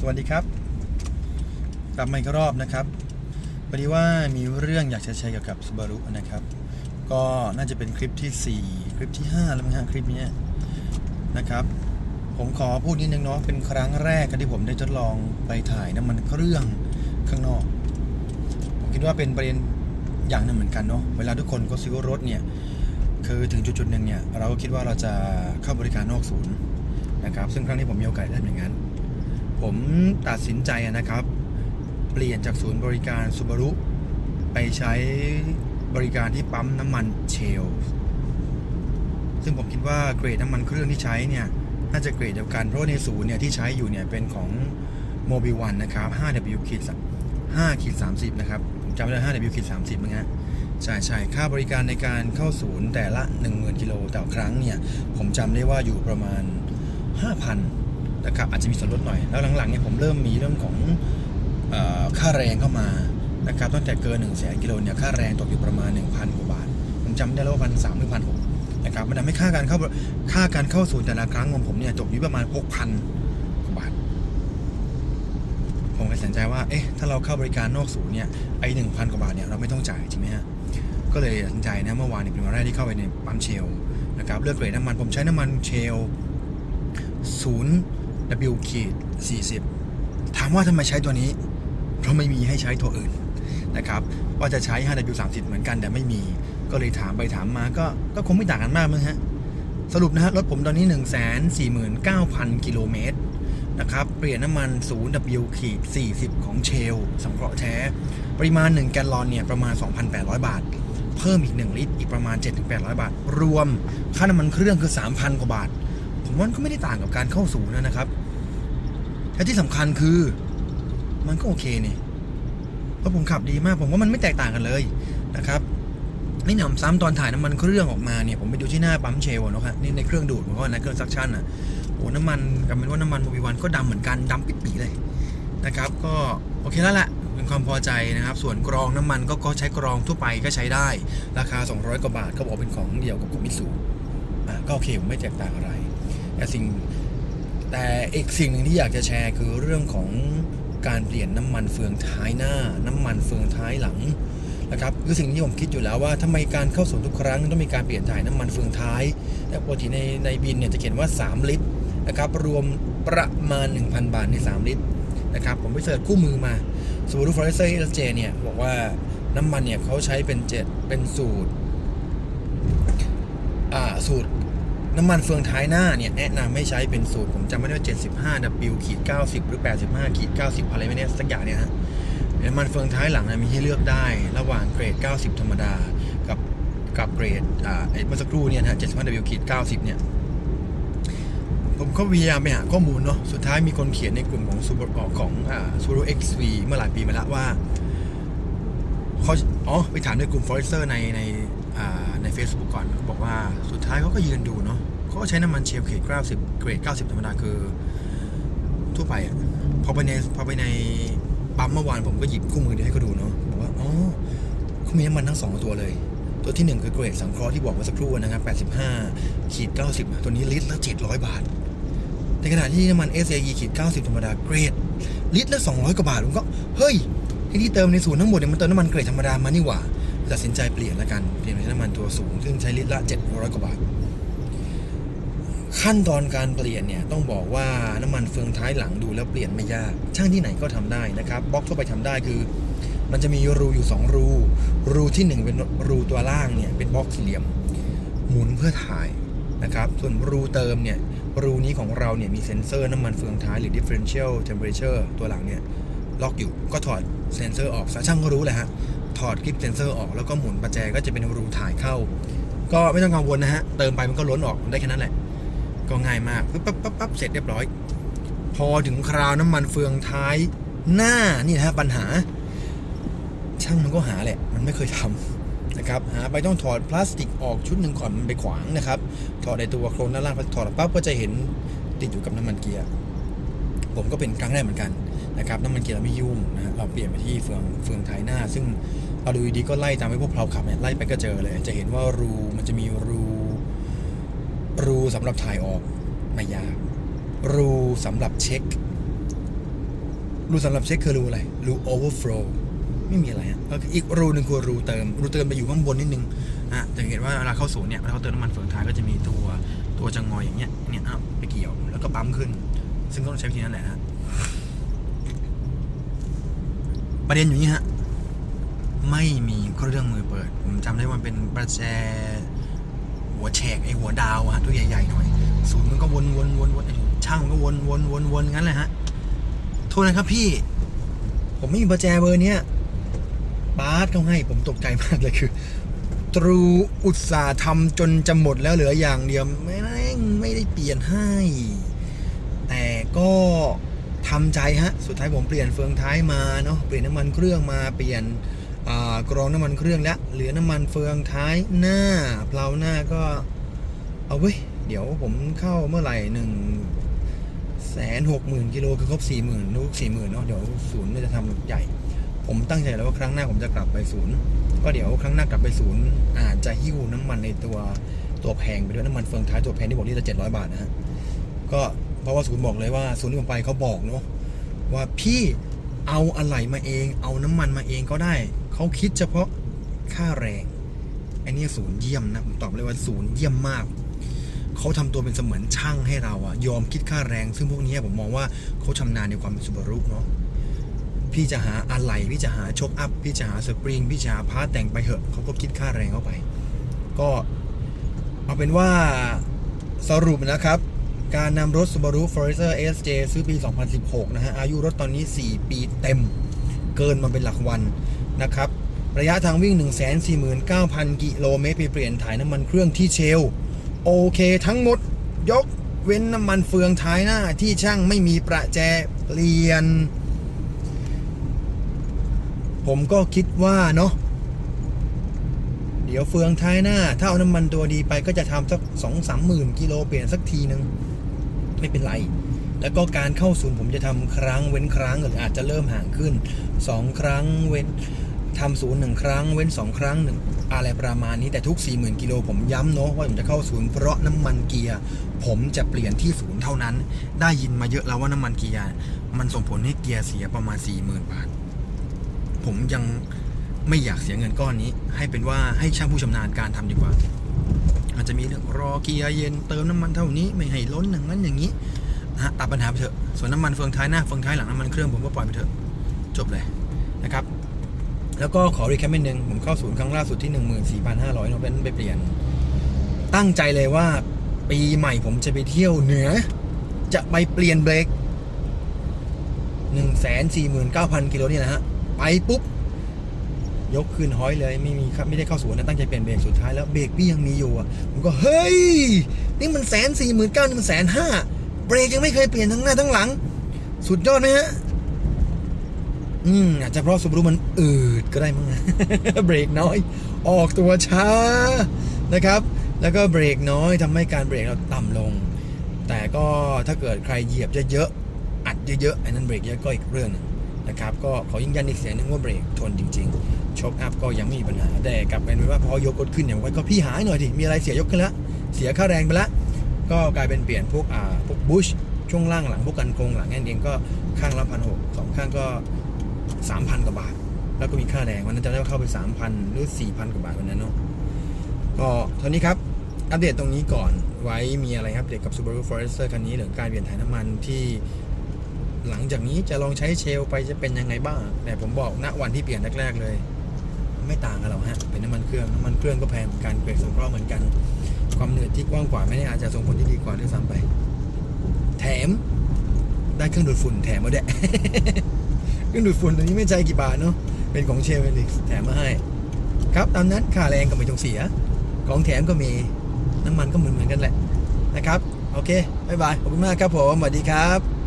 สวัสดีครับ กลับมาอีกรอบนะครับพอดีว่ามีเรื่องอยากจะแชร์เกี่ยวกับ Subaru นะครับ ก็น่าจะเป็นคลิปที่ 4 คลิปที่ 5 แล้วมั้งฮะคลิปนี้นะครับ ผมขอพูดนิดนึงเนาะเป็นครั้งแรกที่ผมได้ทดลองไปถ่ายน้ำมันเครื่องข้างนอก ผมคิดว่าเป็นประเด็นอย่างหนึ่งเหมือนกันเนาะเวลาทุกคนก็ซื้อรถเนี่ยคือถึงจุดๆหนึ่งเนี่ยเราก็คิดว่าเราจะเข้าบริการนอกศูนย์นะครับ ซึ่งครั้งนี้ผมมีโอกาสได้ทำอย่างนั้น ผมตัดสินใจนะครับ เปลี่ยนจากศูนย์บริการซูบารุไปใช้บริการที่ปั๊มน้ำมันเชล ซึ่งผมคิดว่าเกรดน้ำมันเครื่องที่ใช้เนี่ย น่าจะเกรดเดียวกัน เพราะในศูนย์เนี่ยที่ใช้อยู่เนี่ยเป็นของ m o b i วันนะครับ 5W ขีด5ขีด30 นะครับ ผมจำไม่ได้ 5W ขีด30มั้งฮะใช่ใช่ค่าบริการในการเข้าศูนย์แต่ละ 10,000กิโลต่อครั้งเนี่ย ผมจำได้ว่าอยู่ประมาณ 5,000 นะครับอาจจะมีส่วนลดหน่อย แล้วหลังๆเนี่ยผมเริ่มมีเรื่องของอค่าแรงเข้ามานะครับตั้งแต่เกิน1 0 0 0 0 0กิโลเนี่ยค่าแรงตกอยู่ประมาณ 1,000กว่าบาท ผมจำได้แล้วว่าพันสามหรือพันหกนะครับมันทำให้ค่าการเข้าค่าการเข้าศูนย์แต่ละครั้งของผมเนี่ยตกอยู่ประมาณ 6,000กว่าบาท ผมก็ตัดสินใจว่าเอ๊ะถ้าเราเข้าบริการนอกศูนย์เนี่ยไอ้หนึ่งพันกว่าบาทเนี่ยเราไม่ต้องจ่ายจริงไหมฮะก็เลยตัดสินใจนะเมื่อวานเนี่ยเป็นวันแรกที่เข้าไปในปั๊มเชลนะครับเลือกเกรดน้ำมันผมใช้น้ำมันเชล0 W ขีด40 ถามว่าทำไมใช้ตัวนี้ เพราะไม่มีให้ใช้ตัวอื่นนะครับ ว่าจะใช้ 5W 30 เหมือนกันแต่ไม่มี ก็เลยถามไปถามมาก็ก็คงไม่ต่างกันมากมั้งฮะ สรุปนะฮะรถผมตอนนี้ 149,000 กิโลเมตรนะครับ เปลี่ยนน้ำมัน 0W ขีด40 ของเชลสังเคราะห์แท้ ปริมาณ 1 แกลลอนเนี่ยประมาณ 2,800 บาท เพิ่มอีก 1 ลิตร อีกประมาณ 7-800 บาท รวม ค่าน้ำมันเครื่องคือ 3,000 กว่าบาท ผมว่าก็ไม่ได้ต่างกับการเข้าศูนย์นะครับและที่สำคัญคือ มันก็โอเคนี่เพราะผมขับดีมาก ผมว่ามันไม่แตกต่างกันเลยนะครับนี่หนำซ้ำตอนถ่ายน้ำมันเครื่องออกมาเนี่ยผมไปดูที่หน้าปั๊มเชลล์นะครับนี่ในเครื่องดูดผมก็นะเครื่องซักชั่นอะโอ้น้ำมันกับเป็นว่าน้ำมันโมบิวันก็ดำเหมือนกันดำปิดปีเลยนะครับ ก็โอเคแล้วแหละเป็นความพอใจนะครับ ส่วนกรองน้ำมันก็ก็ใช้กรองทั่วไปก็ใช้ได้ ราคา 200 กว่าบาทก็บอกเป็นของเดียวกับกุมิสูอ่าก็โอเคผมไม่แตกต่างอะไร แต่สิ่งแต่อีกสิ่งหนึ่งที่อยากจะแชร์คือเรื่องของการเปลี่ยนน้ำมันเฟืองท้ายหน้า น้ำมันเฟืองท้ายหลังนะครับคือสิ่งที่ผมคิดอยู่แล้วว่าทำไมการเข้าศูนทุกครั้งต้องมีการเปลี่ยนถ่ายน้ำมันเฟืองท้ายแต่ปกติในในบินเนี่ยจะเขียนว่า 3 ลิตรนะครับรวมประมาณ 1,000 บาทใน 3 ลิตรนะครับผมไปเสิร์ชคู่มือมา Subaru Forester SJ เนี่ยบอกว่าน้ำมันเนี่ยเขาใช้เป็นเจ็ดเป็นสูตรอ่าสูตร น้ำมันเฟืองท้ายหน้าเนี่ยแนะนำให้ใช้เป็นสูตร ผมจำไม่ได้ว่า 75 W ขีด90 หรือ 85ขีด90 อะไรไม่เนี่ยสักอย่างเนี่ยฮะน้ำมันเฟืองท้ายหลังนะมีให้เลือกได้ ระหว่างเกรด 90 ธรรมดา กับกับเกรดอ่าเมื่อสักครู่เนี่ยนะฮะ75 W ขีด90 เนี่ยผมก็พยายามไปหาข้อมูลเนาะ สุดท้ายมีคนเขียนในกลุ่มของซูเปอร์ของอ่าซูเปอร์เอ็กซ์วีเมื่อหลายปีมาแล้วว่าเขาอ๋อ ไปถามในกลุ่ม Forester ในใน ใน Facebook ก่อนเขาบอกว่าสุดท้ายเขาก็ยืนดูเนาะเขาก็ใช้น้ำมันเชลเกรด90 เกรด 90 ธรรมดาคือ ทั่วไปอะพอไปในพอไปในปั๊มเมื่อวานผมก็หยิบคู่มือนี้ให้เขาดูเนาะบอกว่าอ๋อเขามีน้ำมันทั้งสองตัวเลย ตัวที่หนึ่งคือเกรดสังเคราะห์ที่บอกมื่อสักครู่นะครับ 85 ขีด 90 ตัวนี้ลิตรละ 700 บาท ในขณะที่น้ำมัน SAE ขีด 90 ธรรมดาเกรดลิตรละ 200 กว่าบาทผมก็เฮ้ยที่ที่เติมในศูนย์ทั้งหมดเนี่ยมันเติมน้ำมันเกรดธรรมดามานี่หว่า ตัดสินใจเปลี่ยนแล้วกันเปลี่ยนเป็นน้ำมันตัวสูง ซึ่งใช้ลิตรละ700กว่าบาท ขั้นตอนการเปลี่ยนเนี่ยต้องบอกว่าน้ำมันเฟืองท้ายหลังดูแล้วเปลี่ยนไม่ยาก ช่างที่ไหนก็ทำได้นะครับบล็อกทั่วไปทำได้คือ มันจะมีรูอยู่ 2 รู รูที่ 1 เป็นรูตัวล่างเนี่ยเป็นบล็อกสี่เหลี่ยม หมุนเพื่อถ่ายนะครับส่วนรูเติมเนี่ยรูนี้ของเราเนี่ยมีเซ็นเซอร์น้ำมันเฟืองท้ายหรือ differential temperature ตัวหลังเนี่ยล็อกอยู่ก็ถอดเซ็นเซอร์ออกซะช่างก็รู้แหละฮะ ถอดคลิปเซนเซอร์ออกแล้วก็หมุนประแจก็จะเป็นรูถ่ายเข้า ก็ไม่ต้องกังวลนะฮะ เติมไปมันก็ล้นออกได้แค่นั้นแหละ ก็ง่ายมากปั๊บปั๊บปั๊บปั๊บเสร็จเรียบร้อย พอถึงคราวน้ำมันเฟืองท้ายหน้านี่นะฮะปัญหา ช่างมันก็หาแหละ มันไม่เคยทำนะครับหาไปต้องถอดพลาสติกออกชุดหนึ่งก่อนมันไปขวางนะครับถอดในตัวโครงด้านล่างถอดปั๊บก็จะเห็นติดอยู่กับน้ำมันเกียร์ผมก็เป็นครั้งแรกเหมือนกันนะครับน้ำมันเกียร์เราไม่ยุ่งนะฮะเราเปลี่ยนไปที่เฟืองเฟืองท้ายหน้า ซึ่ง เราดูดีก็ไล่ตามไปพวกเราขับเนี่ยไล่ไปก็เจอเลย จะเห็นว่ารูมันจะมีรูรูสำหรับถ่ายออกไม่ยากรูสำหรับเช็ค รูสำหรับเช็คคือรูอะไรรู overflow ไม่มีอะไรฮะอีกรูหนึ่งคือรูเติม รูเติมไปอยู่ข้างบนนิดนึงอะจะเห็นว่าเวลาเข้าศูนย์เนี่ยเวลาเขาเติมน้ำมันเฟืองท้ายก็จะมีตัวตัวจะงอยอย่างเงี้ยเนี่ยอะไปเกี่ยวแล้วก็ปั๊มขึ้น ซึ่งก็ต้องใช้วิธีนั้นแหละฮะประเด็นอยู่นี่ฮะ ไม่มีเครื่องมือเปิด ผมจำได้ว่ามันเป็นประแจหัวแฉกไอหัวดาวอะฮะตัวใหญ่ๆหน่อยศูนย์มันก็วนวนวนวนไอช่างมันก็วนวนวนวนงั้นแหละฮะโทษนะครับพี่ ผมไม่มีประแจเบอร์เนี้ยบาสเขาให้ผมตกใจมากเลยคือ ตรูอุตสาห์ทำจนจะหมดแล้วเหลืออย่างเดียวไม่ได้ไม่ได้เปลี่ยนให้ แต่ก็ทำใจฮะ สุดท้ายผมเปลี่ยนเฟืองท้ายมาเนาะเปลี่ยนน้ำมันเครื่องมาเปลี่ยน กรองน้ำมันเครื่องแล้วเหลือน้ำมันเฟืองท้ายหน้าเพลาหน้าก็เอาเว้ยเดี๋ยวผมเข้าเมื่อไหร่หนึ่งแสนหกหมื่นกิโลคือครบสี่หมื่นลูกสี่หมื่นเนาะเดี๋ยวศูนย์จะทำใหญ่ ผมตั้งใจแล้วว่าครั้งหน้าผมจะกลับไปศูนย์ก็เดี๋ยวครั้งหน้ากลับไปศูนย์อาจจะหิ้วน้ำมันในตัวตัวแพงไปด้วยน้ำมันเฟืองท้ายตัวแพงที่บอกที่ละเจ็ดร้อยบาทนะฮะก็เพราะว่าศูนย์บอกเลยว่าศูนย์ที่ผมไปเขาบอกเนาะว่าพี่เอาอะไหล่มาเอง เอาน้ำมันมาเองก็ได้ เขาคิดเฉพาะค่าแรงอ้นี่ศูนย์เยี่ยมนะผมตอบเลยว่าศูนย์เยี่ยมมาก เขาทำตัวเป็นเสมือนช่างให้เราอะยอมคิดค่าแรง ซึ่งพวกนี้ผมมองว่าเขาชำนาญในความเป็นซูบารุเนาะพี่จะหาอะไหล่พี่จะหาโชคอัพพี่จะหาสปริงพี่จะหาพาร์ทแต่งไปเถอะเขาก็คิดค่าแรงเข้าไป ก็เอาเป็นว่าสรุปนะครับการนำรถ Subaru Forester SJ ซื้อปี 2016 นะฮะ อายุรถตอนนี้ 4 ปีเต็ม เกินมาเป็นหลักวัน นะครับ ระยะทางวิ่ง 149,000 กิโลเมตรไปเปลี่ยนถ่ายน้ำมันเครื่องที่เชล โอเคทั้งหมดยกเว้นน้ำมันเฟืองท้ายหน้าที่ช่างไม่มีประแจเปลี่ยน ผมก็คิดว่าเนาะเดี๋ยวเฟืองท้ายหน้า ถ้าเอาน้ำมันตัวดีไปก็จะทำสักสองสามหมื่นกิโลเปลี่ยนสักทีนึง ไม่เป็นไร แล้วก็การเข้าศูนย์ผมจะทำครั้งเว้นครั้งหรืออาจจะเริ่มห่างขึ้นสองครั้งเว้น ทำศูนย์หนึ่งครั้งเว้นสองครั้งหนึ่งอะไรประมาณนี้แต่ทุก 40,000กิโลผมย้ำเนาะว่าผมจะเข้าศูนย์เพราะน้ำมันเกียร์ ผมจะเปลี่ยนที่ศูนย์เท่านั้น ได้ยินมาเยอะแล้วว่าน้ำมันเกียร์มันส่งผลให้เกียร์เสียประมาณ 40,000 บาท ผมยังไม่อยากเสียเงินก้อนนี้ ให้เป็นว่าให้ช่างผู้ชำนาญการทำดีกว่า อาจจะมีเรื่องรอเกียร์เย็นเติมน้ำมันเท่านี้ไม่ให้ล้นอย่างนั้นอย่างนี้นะฮะตัดปัญหาไปเถอะส่วนน้ำมันเฟืองท้ายหน้าเฟืองท้ายหลังน้ำมันเครื่องผมก็ปล่อยไปเถอะจบเลยนะครับ แล้วก็ขอรีแคปนิดนึงผมเข้าศูนย์ครั้งล่าสุดที่ 14,500เนาะเป็นไปเปลี่ยน ตั้งใจเลยว่าปีใหม่ผมจะไปเที่ยวเหนือ จะไปเปลี่ยนเบรก149,000กิโลนี่นะฮะ ไปปุ๊บ ยกขึ้นห้อยเลยไม่มีครับไม่ได้เข้าสวนนะตั้งใจเปลี่ยนเบรกสุดท้ายแล้วเบรกพี่ยังมีอยู่อะผมก็เฮ้ย นี่มันแสนสี่หมื่นเก้านี่มันแสนห้าเบรกยังไม่เคยเปลี่ยนทั้งหน้าทั้งหลัง สุดยอดไหมฮะ อืมอาจจะเพราะสุบรุมันอืดก็ได้มั้งเบรกน้อย ออกตัวช้านะครับ แล้วก็เบรกน้อยทำให้การเบรกเราต่ำลง แต่ก็ถ้าเกิดใครเหยียบเยอะๆอัดเยอะๆอันนั้นเบรกเยอะก็อีกเรื่องนึงนะครับก็ขอยืนยันอีกเสียงหนึงว่าเบรกทนจริงๆโชคอัพก็ยังไม่มีปัญหาแต่กลับเป็นว่าพอยกรถขึ้นอย่างไว้ก็พี่หายหน่อยดิมีอะไรเสียยกขึ้นแล้วเสียค่าแรงไปละก็กลายเป็นเปลี่ยนพวกอ่าพวกบุชช่วงล่างหลังพวกกันโครงหลังนั่นเองก็ข้างละพันหกสองข้างก็ สามพันกว่าบาท แล้วก็มีค่าแรงวันนั้นจะได้ว่าเข้าไปสามพันหรือสี่พันกว่าบาทวันนั้นเนาะก็เท่านี้ครับ อัปเดตตรงนี้ก่อนไว้มีอะไรครับเด็กกับ Subaru Forester คันนี้หรือการเปลี่ยนถ่ายน้ำมันที่หลังจากนี้จะลองใช้เชลไปจะเป็นยังไงบ้าง แต่ผมบอกณวันที่เปลี่ยนแรกๆเลย ไม่ต่างกันหรอกฮะ เป็นน้ำมันเครื่อง น้ำมันเครื่องก็แพงเหมือนกันเบรกสงเคราะห์เหมือนกัน ความเหนื่อยที่กว้างกว่าไม่ได้อาจจะส่งผลที่ดีกว่าด้วยซ้ำไป แถมได้เครื่องดูดฝุ่นแถมมาด้วย เครื่องดูดฝุ่นตัวนี้ไม่ใจกี่บาทเนาะเป็นของเชลเป็นแถมมาให้ ครับตามนั้นค่าแรงก็ไม่ต้องเสีย ของแถมก็มีน้ำมันก็เหมือนเหมือนกันแหละนะครับ โอเคบ๊ายบายขอบคุณมากครับผมสวัสดีครับ